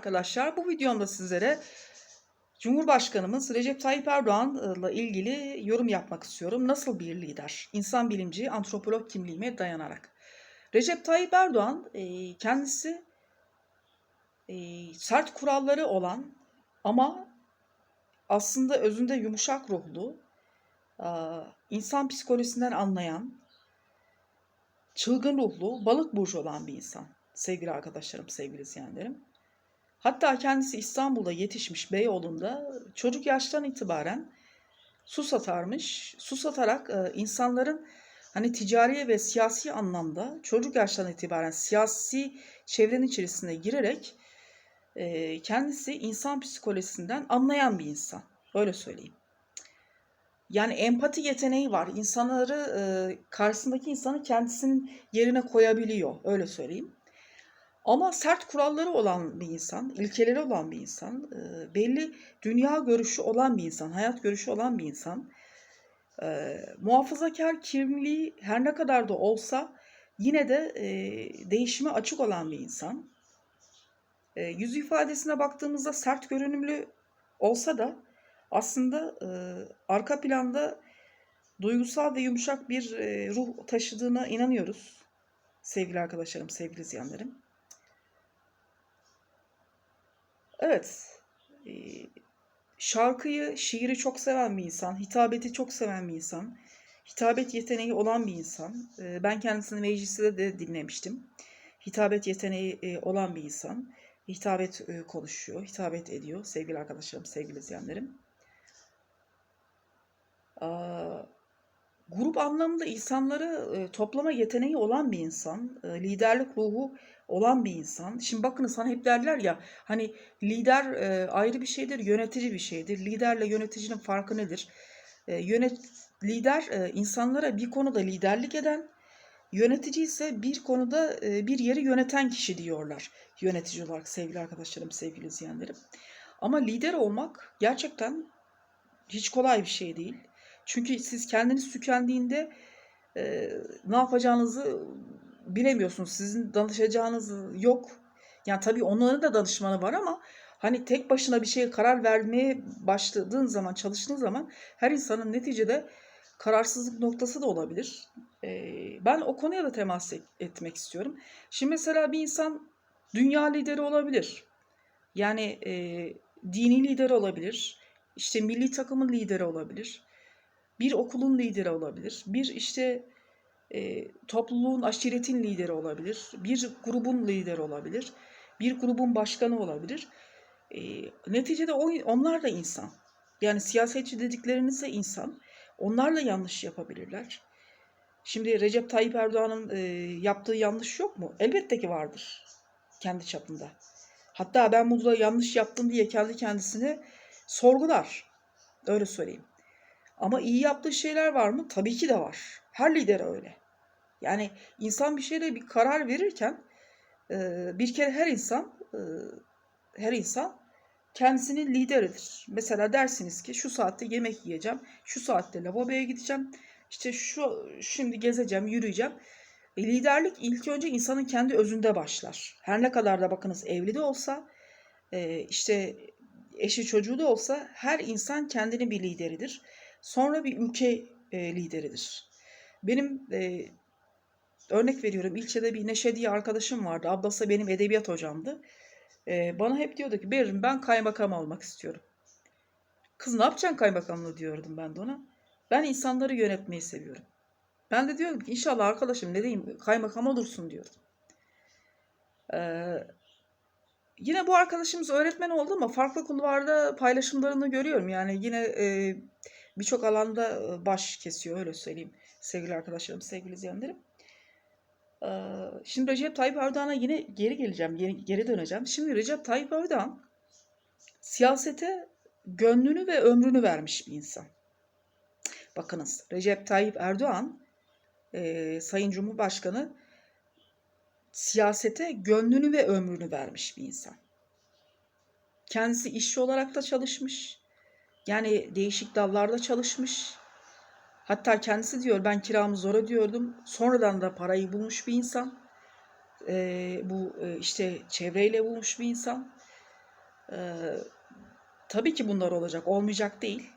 Arkadaşlar bu videomda sizlere Cumhurbaşkanımız Recep Tayyip Erdoğan'la ilgili yorum yapmak istiyorum. Nasıl bir lider? İnsan bilimci, antropolog kimliğime dayanarak. Recep Tayyip Erdoğan e, kendisi e, sert kuralları olan ama aslında özünde yumuşak ruhlu, e, insan psikolojisinden anlayan, çılgın ruhlu, balık burcu olan bir insan. Sevgili arkadaşlarım, sevgili izleyenlerim. Hatta kendisi İstanbul'da yetişmiş Beyoğlu'nda çocuk yaştan itibaren su satarmış. Su satarak e, insanların hani ticari ve siyasi anlamda çocuk yaştan itibaren siyasi çevrenin içerisine girerek e, kendisi insan psikolojisinden anlayan bir insan. Öyle söyleyeyim. Yani empati yeteneği var. İnsanları e, karşısındaki insanı kendisinin yerine koyabiliyor. Öyle söyleyeyim. Ama sert kuralları olan bir insan, ilkeleri olan bir insan, e, belli dünya görüşü olan bir insan, hayat görüşü olan bir insan. E, muhafazakar kimliği her ne kadar da olsa yine de e, değişime açık olan bir insan. Yüz ifadesine baktığımızda sert görünümlü olsa da aslında arka planda duygusal ve yumuşak bir ruh taşıdığına inanıyoruz. Sevgili arkadaşlarım, sevgili izleyenlerim. Evet. e, şarkıyı, şiiri çok seven bir insan. Hitabeti çok seven bir insan. Hitabet yeteneği olan bir insan. E, ben kendisini mecliste de dinlemiştim. Hitabet yeteneği e, olan bir insan. Hitabet e, konuşuyor, hitabet ediyor sevgili arkadaşlarım, sevgili izleyenlerim. Grup anlamında insanları e, toplama yeteneği olan bir insan, liderlik ruhu olan bir insan. Şimdi bakın sana hep derler ya hani lider e, ayrı bir şeydir, yönetici bir şeydir. Liderle yöneticinin farkı nedir? E, yönet lider e, insanlara bir konuda liderlik eden, yönetici ise bir konuda e, bir yeri yöneten kişi diyorlar. Yönetici olarak sevgili arkadaşlarım, sevgili izleyenlerim. Ama lider olmak gerçekten hiç kolay bir şey değil. Çünkü siz kendiniz tükendiğinde e, ne yapacağınızı bilemiyorsunuz. Sizin danışacağınız yok. Yani tabii onların da danışmanı var ama hani tek başına bir şeye karar vermeye başladığın zaman, çalıştığın zaman her insanın neticede kararsızlık noktası da olabilir. Ee, ben o konuya da temas et- etmek istiyorum. Şimdi mesela bir insan dünya lideri olabilir. Yani e, dini lideri olabilir. İşte milli takımın lideri olabilir. Bir okulun lideri olabilir. Bir işte e, topluluğun, aşiretin lideri olabilir. Bir grubun lideri olabilir. Bir grubun başkanı olabilir. E, neticede o, onlar da insan. Yani siyasetçi dedikleriniz de insan. Onlar da yanlış yapabilirler. Şimdi Recep Tayyip Erdoğan'ın e, yaptığı yanlış yok mu? Elbette ki vardır. Kendi çapında. Hatta ben burada yanlış yaptım diye kendi kendisine sorgular. Öyle söyleyeyim. Ama iyi yaptığı şeyler var mı? Tabii ki de var. Her lider öyle. Yani insan bir şeyle bir karar verirken e, bir kere her insan e, her insan kendisinin lideridir. Mesela dersiniz ki şu saatte yemek yiyeceğim, şu saatte lavaboya gideceğim, işte şu şimdi gezeceğim, yürüyeceğim. E, liderlik ilk önce insanın kendi özünde başlar. Her ne kadar da bakınız evli de olsa, e, işte eşi çocuğu da olsa her insan kendini bir lideridir. Sonra bir ülke lideridir. Benim örnek veriyorum ilçede bir Neşe diye arkadaşım vardı. Ablası benim edebiyat hocamdı. E, bana hep diyordu ki Berin ben kaymakam olmak istiyorum. Kız ne yapacaksın kaymakamlığı diyordum ben de ona. Ben insanları yönetmeyi seviyorum. Ben de diyorum ki inşallah arkadaşım ne diyeyim kaymakam olursun diyordum. Ee, yine bu arkadaşımız öğretmen oldu ama farklı konularda paylaşımlarını görüyorum. Yani yine e, birçok alanda e, baş kesiyor öyle söyleyeyim sevgili arkadaşlarım, sevgili izleyenlerim. Şimdi Recep Tayyip Erdoğan'a yine geri geleceğim, geri döneceğim. Şimdi Recep Tayyip Erdoğan siyasete gönlünü ve ömrünü vermiş bir insan. Bakınız Recep Tayyip Erdoğan, e, Sayın Cumhurbaşkanı siyasete gönlünü ve ömrünü vermiş bir insan. Kendisi işçi olarak da çalışmış. Yani değişik dallarda çalışmış. Hatta kendisi diyor ben kiramı zor ödüyordum. Sonradan da parayı bulmuş bir insan. Ee, bu e, işte çevreyle bulmuş bir insan. Eee, tabii ki bunlar olacak, olmayacak değil.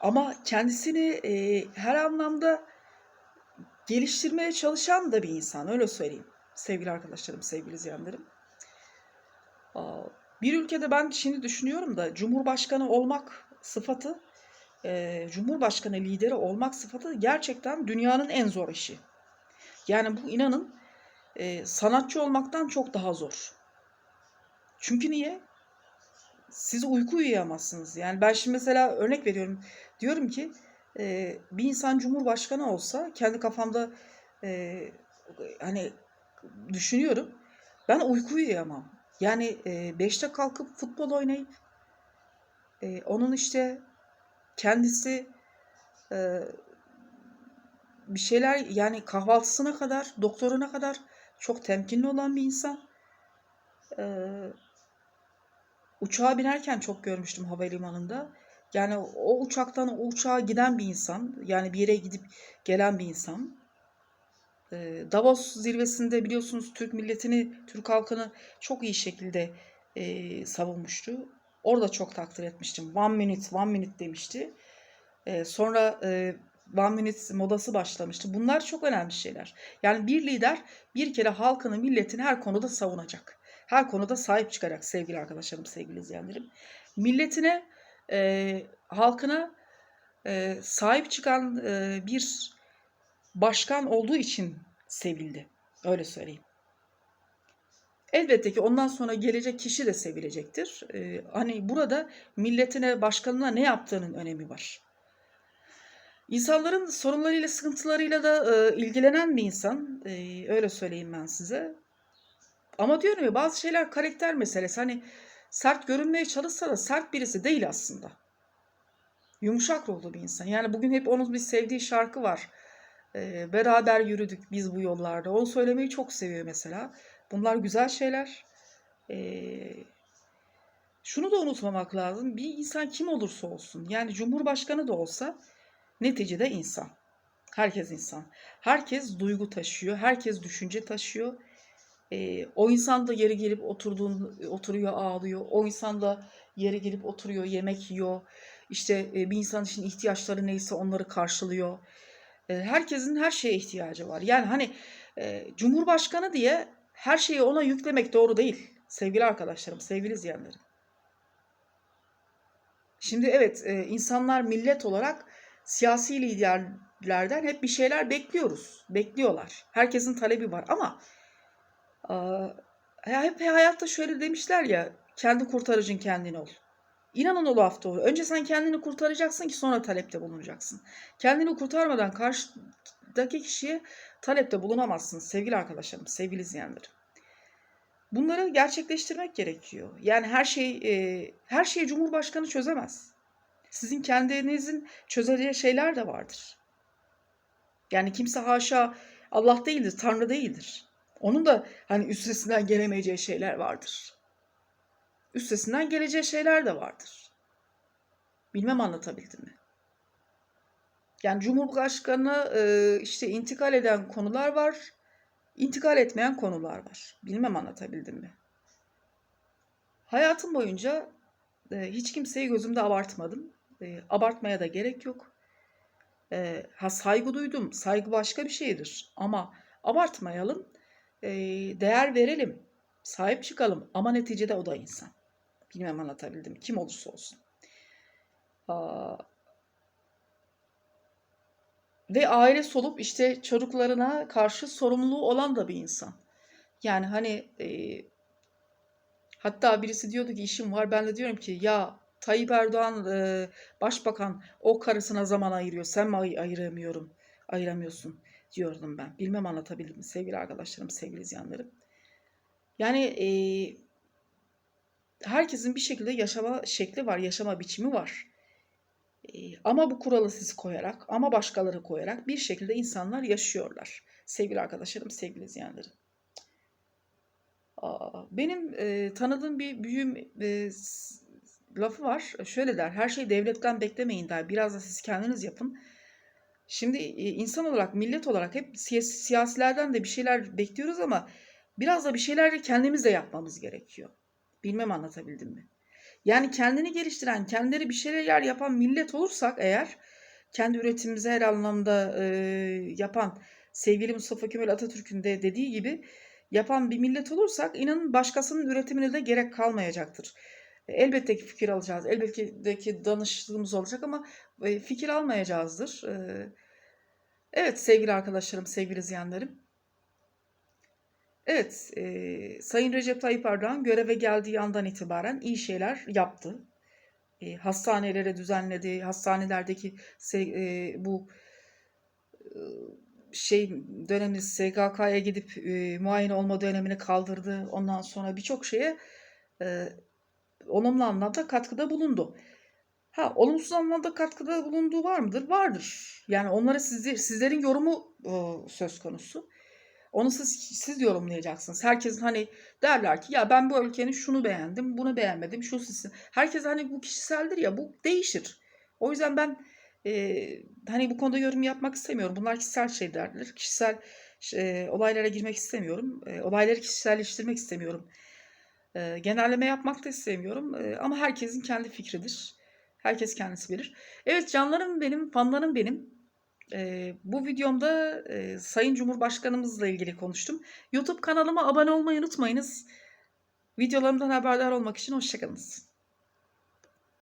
Ama kendisini, eee, her anlamda geliştirmeye çalışan da bir insan, öyle söyleyeyim. Sevgili arkadaşlarım, sevgili izleyenlerim. Bir ülkede ben şimdi düşünüyorum da cumhurbaşkanı olmak sıfatı, eee, cumhurbaşkanı lideri olmak sıfatı gerçekten dünyanın en zor işi. Yani bu inanın, eee, sanatçı olmaktan çok daha zor. Çünkü niye? Siz uyku uyuyamazsınız. Yani ben şimdi mesela örnek veriyorum. Diyorum ki, eee, bir insan cumhurbaşkanı olsa kendi kafamda, eee, hani, düşünüyorum. Ben uyku uyuyamam. Yani, eee, 5'te kalkıp futbol oynayıp, eee, onun, işte, kendisi, eee bir şeyler, yani, kahvaltısına kadar, doktoruna kadar çok temkinli olan bir insan. Eee uçağa binerken çok görmüştüm havalimanında. Yani, o uçaktan o uçağa giden bir insan, yani, bir yere gidip gelen bir insan. Eee, Davos zirvesinde biliyorsunuz Türk milletini, Türk halkını çok iyi şekilde, eee, savunmuştu. Orada çok takdir etmiştim. "One minute, one minute" demişti. Eee, sonra, eee, one minute modası başlamıştı. Bunlar çok önemli şeyler. Yani, bir lider bir kere halkını, milletini her konuda savunacak. Her konuda sahip çıkacak sevgili arkadaşlarım, sevgili izleyenlerim. Milletine, eee, halkına, eee, sahip çıkan, eee, bir başkan olduğu için sevildi. Öyle söyleyeyim. Elbette ki ondan sonra gelecek kişi de sevilecektir. Eee, hani, burada milletine, başkanına ne yaptığının önemi var. İnsanların sorunlarıyla, sıkıntılarıyla da, eee, ilgilenen bir insan. Eee, öyle söyleyeyim ben size. Ama diyorum ya bazı şeyler karakter meselesi. Hani, sert görünmeye çalışsa da sert birisi değil aslında. Yumuşak ruhlu bir insan. Yani, bugün hep onun bir sevdiği şarkı var. Eee, "Beraber yürüdük biz bu yollarda." Onu söylemeyi çok seviyor mesela. Bunlar güzel şeyler. Eee, şunu da unutmamak lazım. Bir insan kim olursa olsun, yani, cumhurbaşkanı da olsa neticede insan. Herkes insan. Herkes duygu taşıyor, herkes düşünce taşıyor. Eee, o insan da yeri gelip oturduğun oturuyor, ağlıyor. O insan da yeri gelip oturuyor, yemek yiyor. İşte, eee, bir insan için ihtiyaçları neyse onları karşılıyor. Eee, herkesin her şeye ihtiyacı var. Yani, hani, eee, cumhurbaşkanı diye her şeyi ona yüklemek doğru değil sevgili arkadaşlarım, sevgili izleyenlerim. Şimdi evet, eee, insanlar millet olarak siyasi liderlerden hep bir şeyler bekliyoruz. Bekliyorlar. Herkesin talebi var ama, ya hep hayatta şöyle demişler ya, "Kendi kurtarıcın kendin ol." İnanın o laf doğru. Önce sen kendini kurtaracaksın ki sonra talepte bulunacaksın. Kendini kurtarmadan karşıdaki kişiye talepte bulunamazsın sevgili arkadaşlarım, sevgili izleyenlerim. Bunları gerçekleştirmek gerekiyor. Yani her şey, eee, her şeyi cumhurbaşkanı çözemez. Sizin kendinizin çözeceği şeyler de vardır. Yani kimse haşa Allah değildir, Tanrı değildir. Onun da, hani, üstesinden gelemeyeceği şeyler vardır. Üstesinden geleceği şeyler de vardır. Bilmem anlatabildim mi? Yani cumhurbaşkanına, eee, işte, intikal eden konular var, intikal etmeyen konular var. Bilmem anlatabildim mi? Hayatım boyunca, eee, hiç kimseyi gözümde abartmadım. Eee, abartmaya da gerek yok. Eee, ha, saygı duydum. Saygı başka bir şeydir ama abartmayalım. Eee, değer verelim, sahip çıkalım ama neticede o da insan. Bilmem anlatabildim? Kim olursa olsun. Aaa ve ailesi olup, işte, çocuklarına karşı sorumluluğu olan da bir insan. Yani, hani, eee hatta birisi diyordu ki işim var. Ben de diyorum ki ya Tayyip Erdoğan, eee, başbakan o karısına zaman ayırıyor. Sen mi ay ayıramıyorum ayıramıyorsun diyordum ben. Bilmem anlatabildim mi sevgili arkadaşlarım, sevgili izleyenlerim. Yani, eee herkesin bir şekilde yaşama şekli var, yaşama biçimi var. Ama bu kuralı siz koyarak ama başkaları koyarak bir şekilde insanlar yaşıyorlar. Sevgili arkadaşlarım, sevgili izleyenlerim. Benim, eee, tanıdığım bir büyüğüm, eee, s lafı var. Şöyle der: "Her şeyi devletten beklemeyin." der. "Biraz da siz kendiniz yapın." Şimdi, iii, insan olarak, millet olarak hep siya siyasilerden de bir şeyler bekliyoruz ama biraz da bir şeyler de kendimiz de yapmamız gerekiyor. Bilmem anlatabildim mi? Yani kendini geliştiren, kendileri bir şeyler yapan millet olursak eğer, kendi üretimimizi her anlamda e, yapan sevgili Mustafa Kemal Atatürk'ün de dediği gibi yapan bir millet olursak inanın başkasının üretimine de gerek kalmayacaktır. Elbette ki fikir alacağız. Elbette ki danıştığımız olacak ama fikir almayacağızdır. Evet sevgili arkadaşlarım, sevgili izleyenlerim. Evet, e, Sayın Recep Tayyip Erdoğan göreve geldiği andan itibaren iyi şeyler yaptı. E, hastanelere düzenledi, hastanelerdeki e, bu e, şey dönemi SGK'ya gidip e, muayene olma dönemini kaldırdı. Ondan sonra birçok şeye e, olumlu anlamda katkıda bulundu. Ha, olumsuz anlamda katkıda bulunduğu var mıdır? Vardır. Yani onlara sizler, sizlerin yorumu e, söz konusu. Onu siz, siz yorumlayacaksınız. Herkesin hani derler ki ya ben bu ülkenin şunu beğendim, bunu beğenmedim, şu sizin. Herkes hani bu kişiseldir ya bu değişir. O yüzden ben e, hani bu konuda yorum yapmak istemiyorum. Bunlar kişisel şeylerdir. Kişisel e, olaylara girmek istemiyorum. E, olayları kişiselleştirmek istemiyorum. E, genelleme yapmak da istemiyorum. E, ama herkesin kendi fikridir. Herkes kendisi bilir. Evet canlarım benim, fanlarım benim. Ee, bu videomda e, Sayın Cumhurbaşkanımızla ilgili konuştum. YouTube kanalıma abone olmayı unutmayınız. Videolarımdan haberdar olmak için hoşçakalınız.